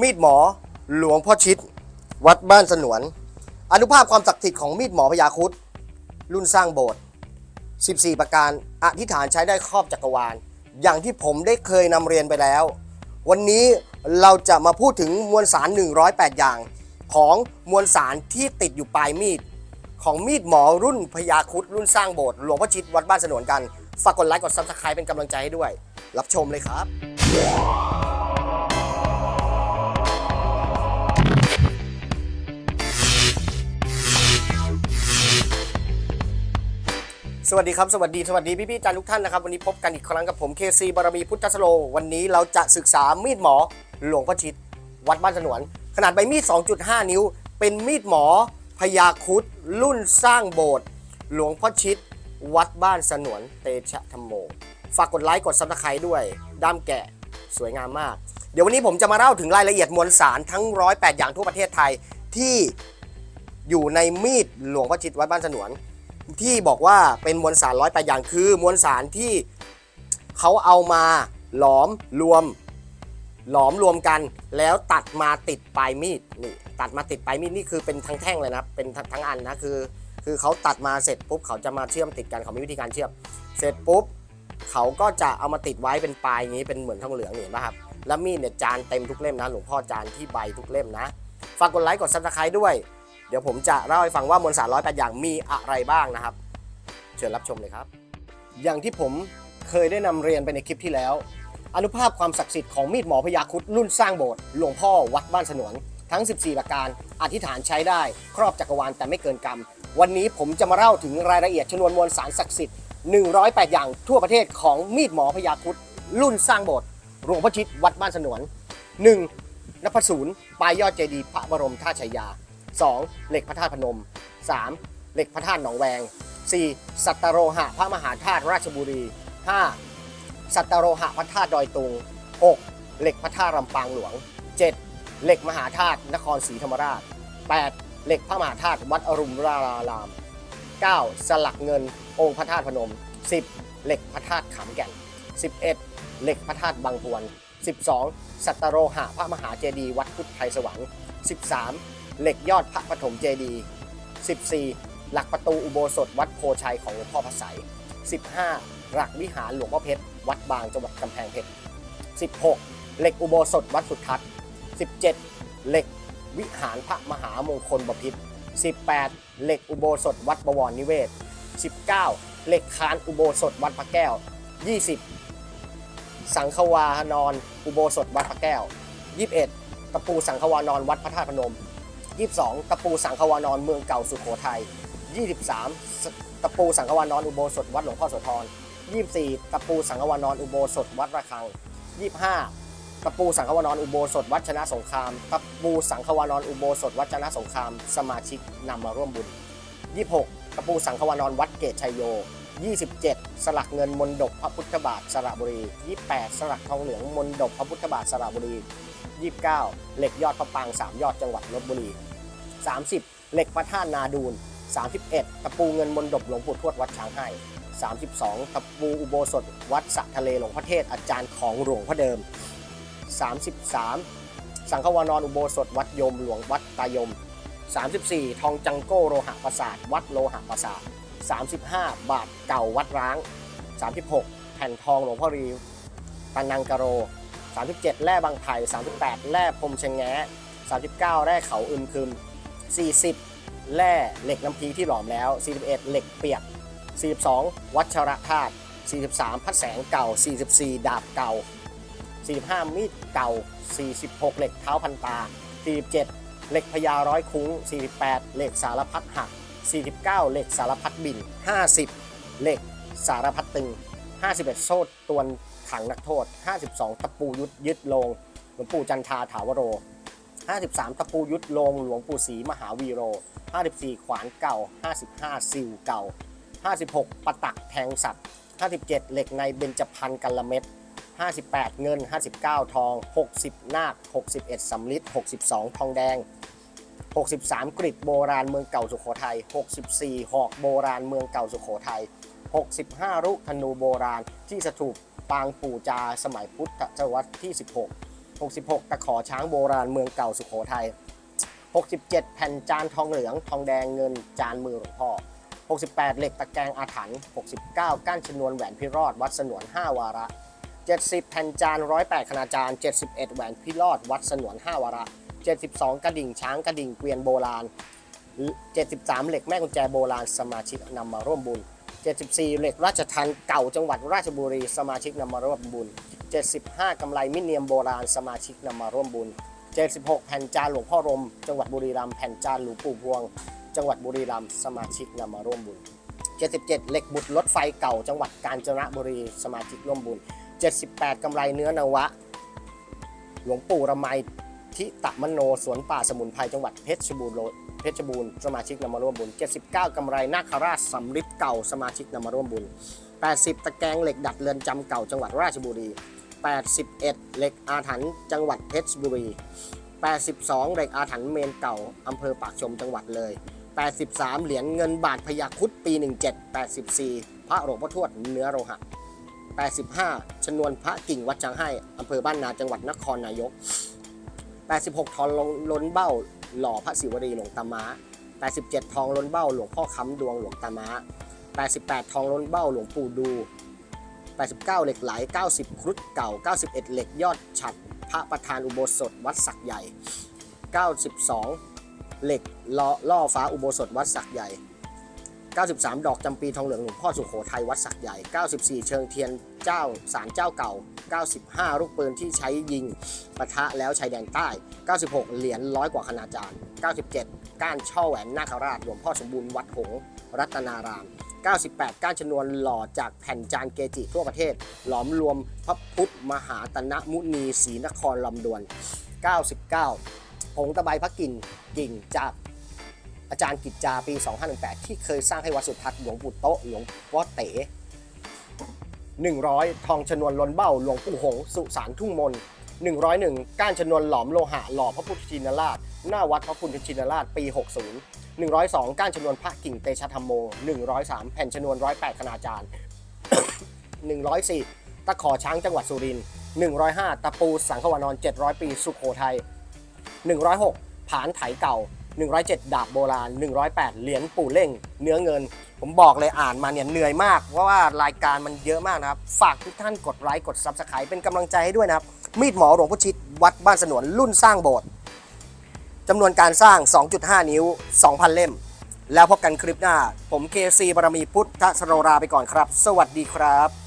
มีดหมอหลวงพ่อชิด วัดบ้านสนวน อนุภาพความศักดิ์สิทธิ์ของมีดหมอพญาครุดรุ่นสร้างโบสถ์14 ประการอธิษฐานใช้ได้ครอบจักรวาล อย่างที่ผมได้เคยนำเรียนไปแล้ว วันนี้เราจะมาพูดถึงมวลสาร 108 อย่าง ของมวลสารที่ติดอยู่ปลายมีด ของมีดหมอรุ่นพญาครุดรุ่นสร้างโบสถ์หลวงพ่อชิดวัดบ้านสนวนกัน ฝากกดไลค์กดซับสไครป์เป็นกำลังใจให้ด้วย รับชมเลยครับ วัสดีครับ สวัสดี สวัสดีพี่ๆอาจารย์ทุกท่านนะครับ วันนี้พบกันอีกครั้งกับผมเคซีบารมีพุทธสโล วันนี้เราจะศึกษามีดหมอหลวงพ่อชิด วัดบ้านสนวน ขนาดใบมีด 2.5 นิ้ว เป็นมีดหมอพญาคุดรุ่นสร้างโบสถ์หลวงพ่อชิด วัดบ้านสนวนเตชะธรรมโม ฝากกดไลค์กดซับสไครต์ด้วยด้ามแกะสวยงามมาก เดี๋ยววันนี้ผมจะมาเล่าถึงรายละเอียดมวลสารทั้ง 108 อย่างทั่วประเทศไทยที่อยู่ในมีดหลวงพ่อชิดวัดบ้านสนวน ที่บอกว่าเป็นมวลสารร้อยแปดอย่างคือมวลสารที่เขาเอามาหลอมรวม หลอมรวมกัน แล้วตัดมาติดปลายมีดนี่ตัดมาติดปลายมีดนี่คือเป็นทั้งแท่งเลยนะเป็นทั้งทั้งอันนะคือ คือเขาตัดมาเสร็จปุ๊บเขาจะมาเชื่อมติดกันเขามีวิธีการเชื่อม เสร็จปุ๊บเขาก็จะเอามาติดไว้เป็นปลายอย่างนี้เป็นเหมือนทองเหลืองเห็นป่ะครับแล้วมีดเนี่ยจานเต็มทุกเล่มนะหลวงพ่อจานที่ใบทุกเล่มนะฝากกดไลค์กดซับสไครต์ด้วย ดี๋ยวผมจะเล่าให้ฟังว่ามวลสารร้อยแปดอย่างมีอะไรบ้างนะครับ เชิญรับชมเลยครับ อย่างที่ผมเคยได้นำเรียนไปในคลิปที่แล้ว อนุภาพความศักดิ์สิทธิ์ของมีดหมอพญาคุดรุ่นสร้างโบสถ์หลวงพ่อวัดบ้านสนวน ทั้ง 14 ประการ อธิษฐานใช้ได้ ครอบจักรวาลแต่ไม่เกินกรรม วันนี้ผมจะมาเล่าถึงรายละเอียดชนวนมวลสารศักดิ์สิทธิ์108 อย่างทั่วประเทศของมีดหมอพญาคุดรุ่นสร้างโบสถ์หลวงพ่อชิดวัดบ้านสนวน 1. นพศูนย์ปลายยอดเจดีย์พระบรมธาตุชัยยา 2. เหล็กพระธาตุพนม 3. เหล็กพระธาตุหนองแวง 4. สัตตโรหะพระมหาธาตุราชบุรี 5. สัตตโรหะพระธาตุดอยตุง 6. เหล็กพระธาตุลำปางหลวง 7. เหล็กมหาธาตุนครศรีธรรมราช 8. เหล็กพระมหาธาตุวัดอรุณราราม 9. สลักเงินองค์พระธาตุพนม 10. เหล็กพระธาตุขามแก่น 11. เหล็กพระธาตุบางพวน 12. สัตตโรหะพระมหาเจดีย์วัดพุทธไทยสวรรค์ 13. เหล็กยอดพระปฐมเจดีย์ 14. หลักประตูอุโบสถวัดโพชัยของหลวงพ่อพระไสย15 หลักวิหารหลวงพ่อเพชร วัดบางจังหวัดกำแพงเพชร 16 เหล็กอุโบสถวัดสุทัศน์ 17 เหล็กวิหารพระมหามงคลบพิตร 18 เหล็กอุโบสถวัดบวรนิเวศ 19 เหล็กคานอุโบสถวัดพระแก้ว 20 สังฆวานอนอุโบสถวัดพระแก้ว 21 ตะปูสังฆวานอนวัดพระธาตุพนม 22 ตะปูสังฆวานอนเมืองเก่าสุโขทัย 23 ตะปูสังฆวานอนอุโบสถวัดหลวงพ่อโสธร 24 ตะปูสังฆวานอนอุโบสถวัดระฆัง 25 ตะปูสังฆวานอนอุโบสถวัดชนะสงคราม ตะปูสังฆวานอนอุโบสถวัดชนะสงคราม สมาชิกนำมาร่วมบุญ 26 ตะปูสังฆวานอนวัดเกตชัยโย 27 สลักเงินมนดบพระพุทธบาทสระบุรี 28 สลักทองเหลืองมนดบพระพุทธบาทสระบุรี 29 เหล็กยอดพระปาง3 ยอดจังหวัดลบบุรี 30 เหล็กพระธาตุนาดูน31 ตะปูเงินมนดบหลวงปู่ทวดวัดช้างให้ 32 ตะปูอุโบสถวัดสะทะเลหลวงพ่อเทศอาจารย์ของหลวงพ่อเดิม 33 สังฆวานอนอุโบสถวัดยมหลวงวัดตายม 34 ทองจังโก้โลหะประสาทวัดโลหะประสาท 35 บาทเก่าวัดร้าง 36 แผ่นทองหลวงพ่อรีปานังกะโร 37 แร่บางไผ่38 แร่พรมเชงแง้39 แร่เขาอึมคึม 40 แร่เหล็กน้ำพีที่หลอมแล้ว 41 เหล็กเปียก 42 วัชระธาตุ43 พัดแสงเก่า 44 ดาบเก่า 45 มีดเก่า 46 เหล็กเท้าพันตา 47 เหล็กพญาร้อยคุ้ง 48 เหล็กสารพัดหัก 49 เหล็กสารพัดบิน 50 เหล็กสารพัดตึง 51 โซ่ตวนขังนักโทษ 52 ตะปูยุดยึดลงหลวงปู่จันทาถาวโร 53 ตะปูยุดลงหลวงปู่ศรีมหาวีโร 54 ขวานเก่า 55 ซิวเก่า 56ปะตักแทงสัตว์ 57 เหล็กในเบญจพรรณกัลเม็ด58 เงิน 59 ทอง 60 นาค 61สำลิด62 ทองแดง 63 กริดโบราณเมืองเก่าสุโขทัย 64 หอกโบราณเมืองเก่าสุโขทัย 65 รุธนูโบราณที่สถูปปางปู่จาสมัยพุทธศตวรรษที่ 16 66 ตะขอช้างโบราณเมืองเก่าสุโขทัย 67 แผ่นจานทองเหลืองทองแดงเงินจานมือหลวงพ่อ 68 เหล็กตะแกรงอาถรรพ์ 69 ก้านชนวนแหวนพิรอดวัดสนวน 5 วาระ 70 แผ่นจาน 108คณาจาร71 แหวนพิรอดวัดสนวน 5 วาระ 72 กระดิ่งช้างกระดิ่งเกวียนโบราณ 73 เหล็กแม่กุญแจโบราณสมาชิกนำมาร่วมบุญ 74 เหล็กราชทันเก่าจังหวัดราชบุรีสมาชิกนำมาร่วมบุญ 75 กำไลมิเนียมโบราณสมาชิกนำมาร่วมบุญ 76 แผ่นจานหลวงพ่อรม จังหวัดบุรีรัมย์แผ่นจานหลวงปู่พวง จังหวัดบุรีรัมย์สมาชิกนำมาร่วมบุญ 77 เหล็กบุตรรถไฟเก่าจังหวัดกาญจนบุรีสมาชิกร่วมบุญ 78 กำไรเนื้อนวะ หลวงปู่ระไม ทิตะมโนสวนป่าสมุนไพรจังหวัดเพชรบูรณ์เพชรบูรณ์สมาชิกนำมาร่วมบุญ 79 กำไรนาคราชสำริดเก่าสมาชิกนำมาร่วมบุญ 80 ตะแกรงเหล็กดัดเรือนจำเก่าจังหวัดราชบุรี 81 เหล็กอาถรรพ์จังหวัดเพชรบุรี 82 เหล็กอาถรรพ์เมนเก่าอำเภอปากชมจังหวัดเลย 83 เหรียญเงินบาทพยาคุดปี 17 84 พระหลวงพ่อทวดเนื้อโลหะ85 ชนวนพระกิ่งวัดจังให้อำเภอบ้านนาจังหวัดนครนายก 86 ทองล้นเบ้า หล่อพระศิวรีหลวงตาม้า87 ทองล้นเบ้า หลวงพ่อค้ำดวงหลวงตาม้า88 ทองล้นเบ้า หลวงปู่ดู 89 เหล็กไหล 90 ครุฑเก่า 91 เหล็กยอดฉัดพระประธานอุโบสถวัดสักใหญ่ 92 เหล็กล้อล่อฟ้าอุโบสถวัดสักใหญ่ 93 ดอกจำปีทองเหลืองหลวงพ่อสุโขทัยวัดสักใหญ่ 94 เชิงเทียนเจ้าสารเจ้าเก่า 95 ลูกปืนที่ใช้ยิงปะทะแล้วชายแดนใต้ 96 เหรียญร้อยกว่าคณาจารย์ 97 ก้านช่อแหวนนาคราชหลวงพ่อสมบูรณ์วัดหงรัตนาราม 98 ก้านชนวนหล่อจากแผ่นจานเกจิทั่วประเทศ หลอมรวมพระพุทธมหาตนะมุนีศรีนครลำดวน 99 ผงตะไบพระกิ่นกิ่งจาก อาจารย์กิจจาปี 2518 ที่เคยสร้างให้วัดสุทัศน์หลวงปู่โตะหลวงพ่อเต๋100 ทองชนวนล้นเบ้าหลวงปู่หงสุสานทุ่งมน 101 ก้านชนวนหลอมโลหะหล่อพระพุทธชินราช หน้าวัดพระพุทธชินราชปี 60 102 ก้านชนวนพระกิ่งเตชะธรรมโม 103 แผ่นชนวน 108 คณาจารย์ 104 ตะขอช้างจังหวัดสุรินทร์105 ตะปูสังขวานอน 700 ปี สุโขทัย106 ผานไถเก่า 107 ดาบโบราณ 108 เหรียญปู่เล่ง เนื้อเงิน ผมบอกเลยอ่านมาเนี่ยเหนื่อยมาก เพราะว่ารายการมันเยอะมากนะครับ ฝากทุกท่านกดไลค์กด Subscribe เป็นกำลังใจให้ด้วยนะครับ มีดหมอหลวงพ่อชิดวัดบ้านสนวนรุ่นสร้างโบสถ์จำนวนการสร้าง 2.5 นิ้ว 2,000 เล่ม แล้วพบกันคลิปหน้า ผมเคซีบารมีพุทธสโรราไปก่อนครับ สวัสดีครับ